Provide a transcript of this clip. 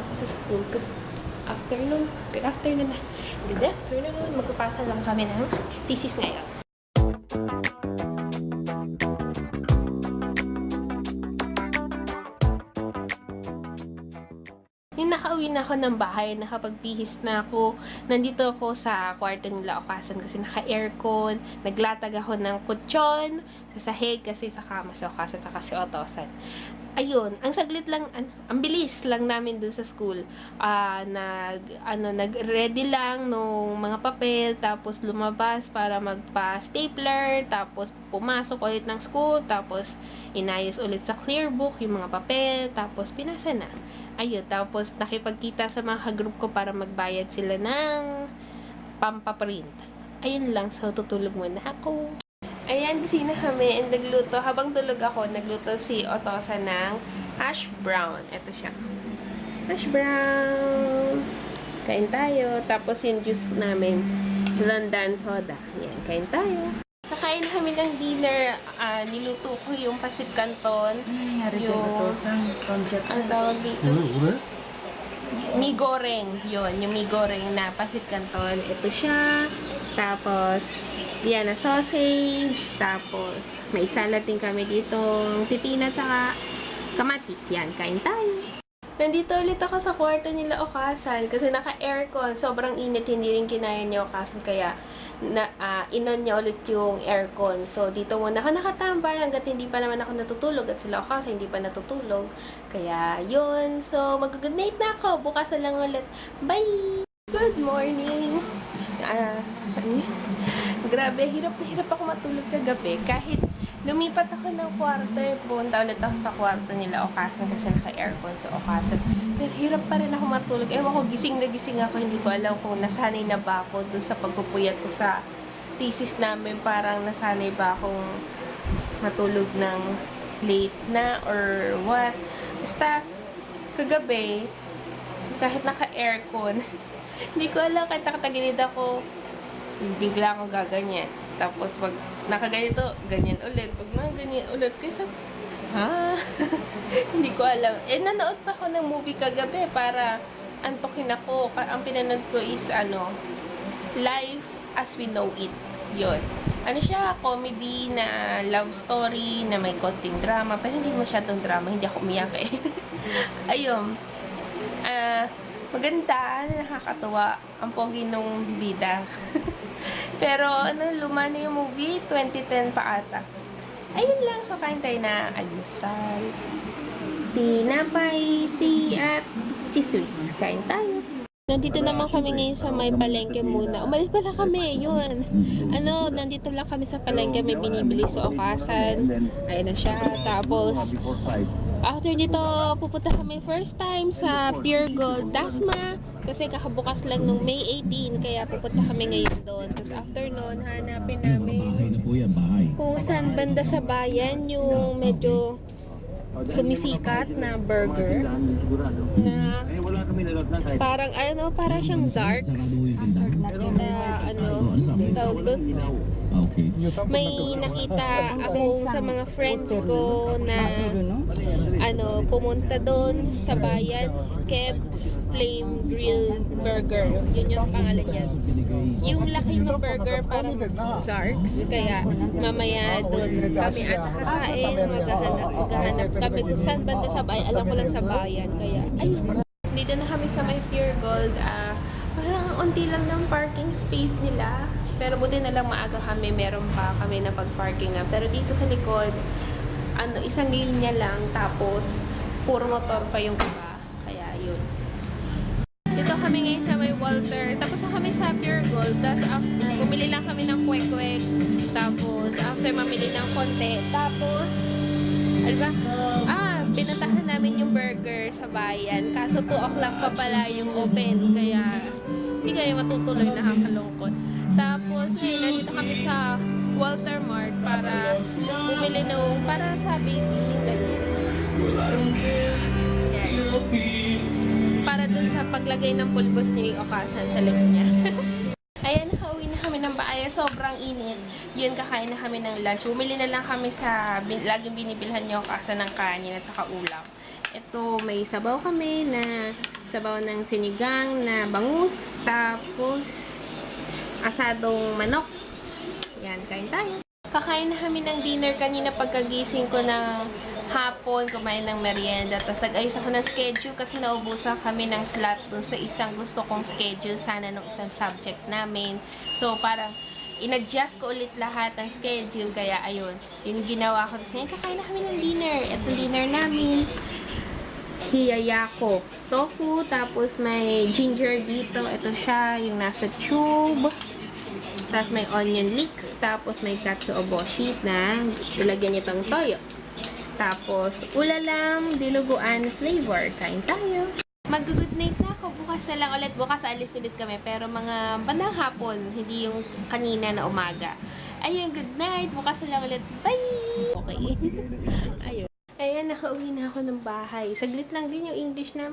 na ako sa school. Good afternoon. Good afternoon na. Good afternoon. Magpapasa lang kami ng thesis ngayon. Yung nakauwi na ako ng bahay, nakapagpihis na ako, nandito ako sa kwarto nila Okasan kasi naka-aircon, naglatag ako ng kutsyon, sa sahig kasi sa kama sa Okasan sa kasi Otosan. Ayun, ang saglit lang, an, ang bilis lang namin dun sa school. Ah, nag, ano, nag-ready lang nung mga papel, tapos lumabas para magpa-stapler, tapos pumasok ulit ng school, tapos inayos ulit sa clear book yung mga papel, tapos pinasa na. Ayun, tapos nakipagkita sa mga group ko para magbayad sila ng pampaprint. Ayun lang, so tutulog muna ako. Ayan, kasi na kami and nagluto. Habang tulog ako, nagluto si Otosa ng hash brown. Ito siya. Hash brown. Kain tayo. Tapos yung juice namin, London soda. Yan, kain tayo. Kakain na kami ng dinner. Ah, niluto ko yung pasit canton. Yung- to sa concept? Ang tawag dito? Mi goreng. Yun, yung mi goreng na pasit canton. Ito siya. Tapos, yan na sausage. Tapos, may salad din kami dito. Pipina tsaka kamatis. Yan, kain tayo. Nandito ulit ako sa kwarto nila Okasan kasi naka-aircon. Sobrang init, hindi rin kinaya niya Okasan. Kaya, na, ah, inon niya ulit yung aircon. So, dito muna ako nakatambay hanggat hindi pa naman ako natutulog at sila Okasan hindi pa natutulog. Kaya, yun. So, mag-good night na ako. Bukas na lang ulit. Bye! Good morning! Yun? Grabe, hirap na hirap ako matulog kagabi. Kahit lumipat ako ng kwarto, eh, pumunta ulit ako sa kwarto nila Okasan kasi naka-aircon sa Okasan. Pero hirap pa rin ako matulog. Ewan ko, gising na gising ako. Hindi ko alam kung nasanay na ba ako doon sa pagpupuyat ko sa thesis namin. Parang nasanay ba akong matulog ng late na or what. Basta, kagabi, kahit naka-aircon, hindi ko alam kahit nakatagilid ako, bigla ako gaganyan. Tapos pag nakaganito, ganyan ulit. Pag mga ganyan ulit, kasi ha? hindi ko alam. Eh, nanood pa ako ng movie kagabi para antokin ako. Ang pinanood ko is, ano, Life as We Know It. Yun. Ano siya, comedy na love story na may konting drama. Pero hindi masyadong drama. Hindi ako umiyak eh. Ayun. Ah, maganda, nakakatuwa. Ang pogi nung bida. Pero ano, luma na yung movie, 2010 pa ata. Ayun lang, so kain tayo na almusal. Tinapay, tea, at chiswis. Kain tayo. Nandito naman kami ngayon sa may palengke muna. Umalis pala kami, yun. Ano, nandito lang kami sa palengke, may binibili sa Okasan. Ayun na siya. Tapos, After nito, pupunta kami first time sa Pure Gold Dasma kasi kakabukas lang nung May 18 kaya pupunta kami ngayon doon. Tapos after noon, hanapin namin kung saan banda sa bayan yung medyo sumisikat na burger na parang ano, parang siyang Zarks na ano, tawag doon. Ah. May nakita ako sa mga friends ko na ano, pumunta doon sa bayan, Keb's Flame Grill Burger. Yun yung pangalan niya. Yung laki ng burger parang Zarks, kaya mamaya doon kami at kakain, maghahanap, maghahanap kami kung saan banda sa bayan. Alam ko lang sa bayan, kaya ayun. Dito na kami sa may Pure Gold. Ah, parang unti lang ng parking space nila. Pero buti na lang maaga kami, meron pa kami na pag-parkingan. Pero dito sa likod, ano, isang linya lang, tapos puro motor pa yung iba. Kaya yun. Dito kami ngayon sa may Walter. Tapos na kami sa Pure Gold. Tapos bumili lang kami ng kwek-kwek. Tapos after mamili ng konti. Tapos, ano ba? Ah, pinuntahan namin yung burger sa bayan. Kaso 2 o'clock pa pala yung open. Kaya, hindi kayo matutuloy nakakalungkot. Tapos, ngayon, nandito kami sa Walter Mart para bumili ng, para sa baby, ganyan. Yan. Para dun sa paglagay ng pulbos ni Okasan sa lip niya. Ayan, nakauwi na kami ng baaya. Sobrang init. Yun, kakain na kami ng lunch. Bumili na lang kami sa bin, laging binibilhan niyo Okasan ng kanin at saka ulam. Ito, may sabaw kami na sabaw ng sinigang na bangus. Tapos, asadong manok. Yan, kain tayo. Kakain na kami ng dinner kanina pagkagising ko ng hapon, kumain ng merienda. Tapos nag-ayos ako ng schedule kasi naubusan kami ng slot dun sa isang gusto kong schedule sana nung isang subject namin. So parang in-adjust ko ulit lahat ng schedule. Kaya ayun, yun ginawa ko. Tapos ngayon kakain na kami ng dinner. Itong dinner namin hiyayako tofu, tapos may ginger dito. Ito siya, yung nasa tube. Tapos may onion leeks, tapos may katsuoboshi na ilagyan niyo tong toyo. Tapos ulalam, dinuguan flavor. Kain tayo. Mag-good night na ako. Bukas na lang ulit. Bukas alis ulit kami. Pero mga bandang hapon, hindi yung kanina na umaga. Ayun, good night. Bukas na lang ulit. Bye! Okay. Ayun. Ayan, nakauwi na ako ng bahay. Saglit lang din yung English namin.